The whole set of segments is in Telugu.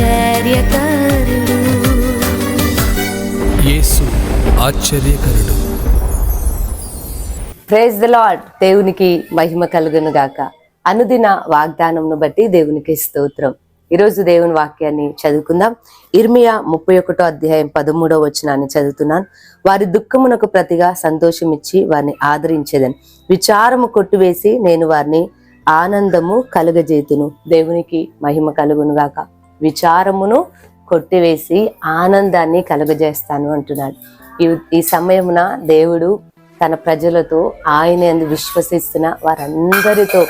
ఆశ్చర్యకరుడు. యేసు ఆశ్చర్యకరుడు. ప్రేజ్ ద లాడ్ దేవునికి మహిమ కలుగును గాక. అనుదిన వాగ్దానంను బట్టి దేవునికి స్తోత్రం. ఈరోజు దేవుని వాక్యాన్ని చదువుకుందాం. ఇర్మియా ముప్పై ఒకటో అధ్యాయం పదమూడో వచనాన్ని చదువుతున్నాను. వారి దుఃఖమునకు ప్రతిగా సంతోషమిచ్చి వారిని ఆదరించేదని. విచారము కొట్టివేసి నేను వారిని ఆనందము కలుగజేతును. దేవునికి మహిమ కలుగును గాక. విచారమును కొట్టివేసి ఆనందాన్ని కలుగజేస్తాను అంటున్నాడు. ఈ ఈ సమయమున దేవుడు తన ప్రజలతో ఆయన ఎందు విశ్వసిస్తున్న వారందరితో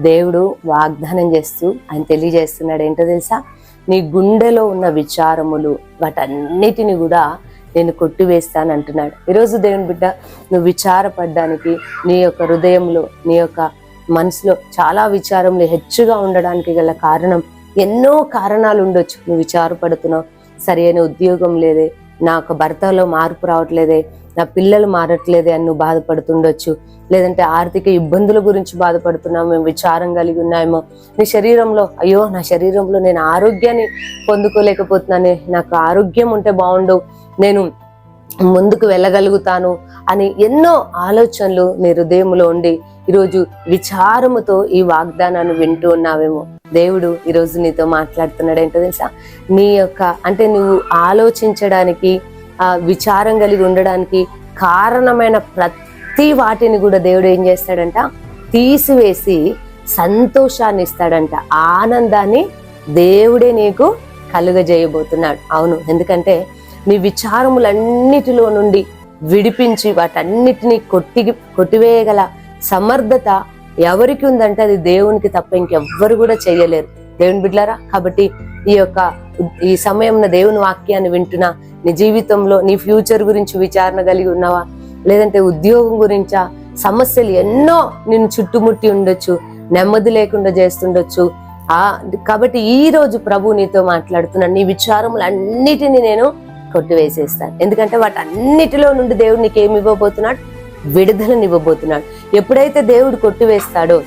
దేవుడు వాగ్దానం చేస్తూ ఆయన తెలియజేస్తున్నాడు. ఏంటో తెలుసా? నీ గుండెలో ఉన్న విచారములు వాటన్నిటిని కూడా నేను కొట్టివేస్తాను అంటున్నాడు. ఈరోజు దేవుని బిడ్డ నువ్వు విచారపడ్డానికి నీ యొక్క హృదయంలో నీ యొక్క మనసులో చాలా విచారములు హెచ్చుగా ఉండడానికి గల కారణం ఎన్నో కారణాలు ఉండొచ్చు నువ్వు విచారపడుతున్నావు. సరైన ఉద్యోగం లేదే. నాకు భర్తలో మార్పు రావట్లేదే. నా పిల్లలు మారట్లేదే అని నువ్వు బాధపడుతుండొచ్చు. లేదంటే ఆర్థిక ఇబ్బందుల గురించి బాధపడుతున్నావు. మేము విచారం కలిగి ఉన్నామేమో. నీ శరీరంలో అయ్యో నా శరీరంలో నేను ఆరోగ్యాన్ని పొందుకోలేకపోతున్నానే. నాకు ఆరోగ్యం ఉంటే బాగుండు నేను ముందుకు వెళ్ళగలుగుతాను అని ఎన్నో ఆలోచనలు నీ హృదయంలో ఉండి ఈరోజు విచారముతో ఈ వాగ్దానాన్ని వింటూ ఉన్నావేమో. దేవుడు ఈరోజు నీతో మాట్లాడుతున్నాడు. ఏంటో తెలుసా? నీ యొక్క అంటే నువ్వు ఆలోచించడానికి ఆ విచారం కలిగి ఉండడానికి కారణమైన ప్రతి వాటిని కూడా దేవుడు ఏం చేస్తాడంట? తీసివేసి సంతోషాన్ని ఇస్తాడంట. ఆనందాన్ని దేవుడే నీకు కలుగజేయబోతున్నాడు. అవును ఎందుకంటే నీ విచారములన్నిటిలో నుండి విడిపించి వాటన్నిటిని కొట్టి కొట్టివేయగల సమర్థత ఎవరికి ఉందంటే అది దేవునికి తప్ప ఇంకెవ్వరు కూడా చేయలేరు. దేవుని బిడ్లారా కాబట్టి ఈ యొక్క ఈ సమయంలో దేవుని వాక్యాన్ని వింటున్నా నీ జీవితంలో నీ ఫ్యూచర్ గురించి విచారణ కలిగి ఉన్నావా? లేదంటే ఉద్యోగం గురించా? సమస్యలు ఎన్నో నిన్ను చుట్టుముట్టి ఉండొచ్చు నెమ్మది లేకుండా చేస్తుండొచ్చు. ఆ కాబట్టి ఈ రోజు ప్రభు నీతో మాట్లాడుతున్నాను నీ విచారములు విచారములన్నిటిని నేను కొట్టివేసేస్తాను. ఎందుకంటే వాటన్నిటిలో నుండి దేవుడు నీకు ఏమి ఇవ్వబోతున్నాడు? విడుదలని ఇవ్వబోతున్నాడు ఎప్పుడైతే దేవుడు కొట్టివేస్తాడో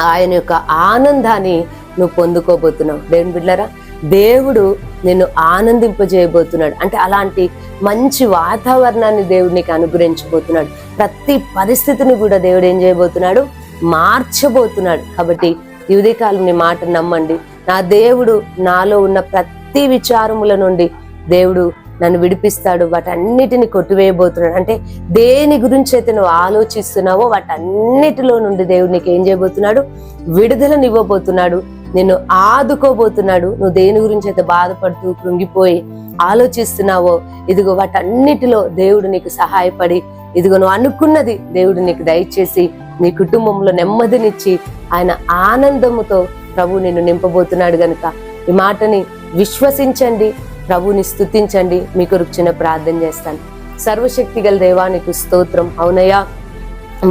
ఆయన యొక్క ఆనందాన్ని నువ్వు పొందుకోబోతున్నావు. దేవుని బిడ్డరా దేవుడు నిన్ను ఆనందింపజేయబోతున్నాడు. అంటే అలాంటి మంచి వాతావరణాన్ని దేవుడు నీకు అనుగ్రహించబోతున్నాడు. ప్రతి పరిస్థితిని కూడా దేవుడు ఏం చేయబోతున్నాడు? మార్చబోతున్నాడు. కాబట్టి ఈ నీ మాట నమ్మండి. నా దేవుడు నాలో ఉన్న ప్రతి విచారముల నుండి దేవుడు నన్ను విడిపిస్తాడు వాటన్నిటిని కొట్టివేయబోతున్నాడు. అంటే దేని గురించి అయితే నువ్వు ఆలోచిస్తున్నావో వాటన్నిటిలో నుండి దేవుడు నీకు ఏం చేయబోతున్నాడు? విడుదలనివ్వబోతున్నాడు నిన్ను ఆదుకోబోతున్నాడు. నువ్వు దేని గురించి అయితే బాధపడుతూ కృంగిపోయి ఆలోచిస్తున్నావో ఇదిగో వాటన్నిటిలో దేవుడు నీకు సహాయపడి ఇదిగో నువ్వు అనుకున్నది దేవుడు నీకు దయచేసి నీ కుటుంబంలో నెమ్మదినిచ్చి ఆయన ఆనందముతో ప్రభు నిన్ను నింపబోతున్నాడు గనుక. ఈ మాటని విశ్వసించండి. ప్రభుని స్తుతించండి మీ కొరకు చిన్న ప్రార్థన చేస్తాను. సర్వశక్తి గల దేవానికి స్తోత్రం. అవునయ్యా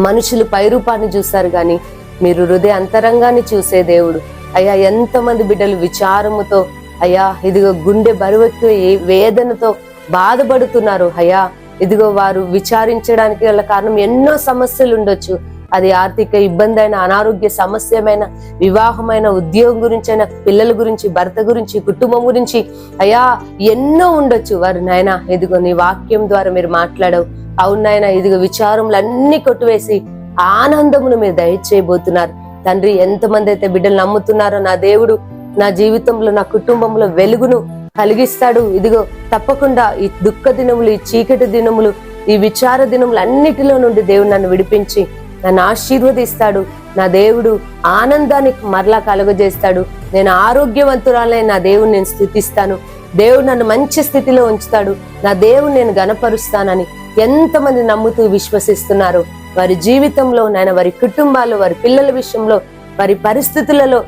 మనుషులు పైరూపాన్ని చూస్తారు కానీ మీరు హృదయ అంతరంగాన్ని చూసే దేవుడు. అయ్యా ఎంతమంది బిడ్డలు విచారముతో అయ్యా ఇదిగో గుండె బరువెక్కి వేదనతో బాధపడుతున్నారు. అయ్యా ఇదిగో వారు విచారించడానికి గల కారణం ఎన్నో సమస్యలు ఉండొచ్చు. అది ఆర్థిక ఇబ్బంది అయిన అనారోగ్య సమస్యమైన వివాహమైన ఉద్యోగం గురించి అయినా పిల్లల గురించి భర్త గురించి కుటుంబం గురించి అయ్యా ఎన్నో ఉండొచ్చు. వారు నాయన ఇదిగో నీ వాక్యం ద్వారా మీరు మాట్లాడవు. అవును ఇదిగో ఇదిగో అన్ని కొట్టివేసి ఆనందమును మీరు దయచేయబోతున్నారు. తండ్రి ఎంతమంది అయితే బిడ్డలు నమ్ముతున్నారో నా దేవుడు నా జీవితంలో నా కుటుంబంలో వెలుగును కలిగిస్తాడు. ఇదిగో తప్పకుండా ఈ దుఃఖ దినములు ఈ చీకటి దినములు ఈ విచార దినములు అన్నిటిలో నుండి దేవుడు నన్ను విడిపించి నన్ను ఆశీర్వదిస్తాడు. నా దేవుడు ఆనందాన్ని మరలా కలుగజేస్తాడు. నేను ఆరోగ్యవంతురాలై నా దేవుని నేను స్థుతిస్తాను. దేవుడు నన్ను మంచి స్థితిలో ఉంచుతాడు. నా దేవుడు నేను గనపరుస్తానని ఎంతమంది నమ్ముతూ విశ్వసిస్తున్నారు. వారి జీవితంలో నాయన వారి కుటుంబాలు వారి పిల్లల విషయంలో వారి పరిస్థితులలో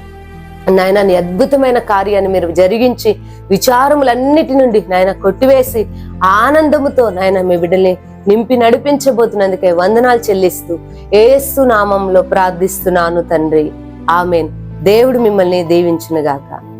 నాయన నీ అద్భుతమైన కార్యాన్ని మీరు జరిగించి విచారములన్నిటి నుండి నాయన కొట్టివేసి ఆనందముతో నాయన మీ బిడ్డల్ని నింపి నడిపించబోతున్నందుకే వందనాలు చెల్లిస్తూ ఏసు నామంలో ప్రార్థిస్తున్నాను తండ్రి. ఆమెన్. దేవుడు మిమ్మల్ని దీవించునుగాక.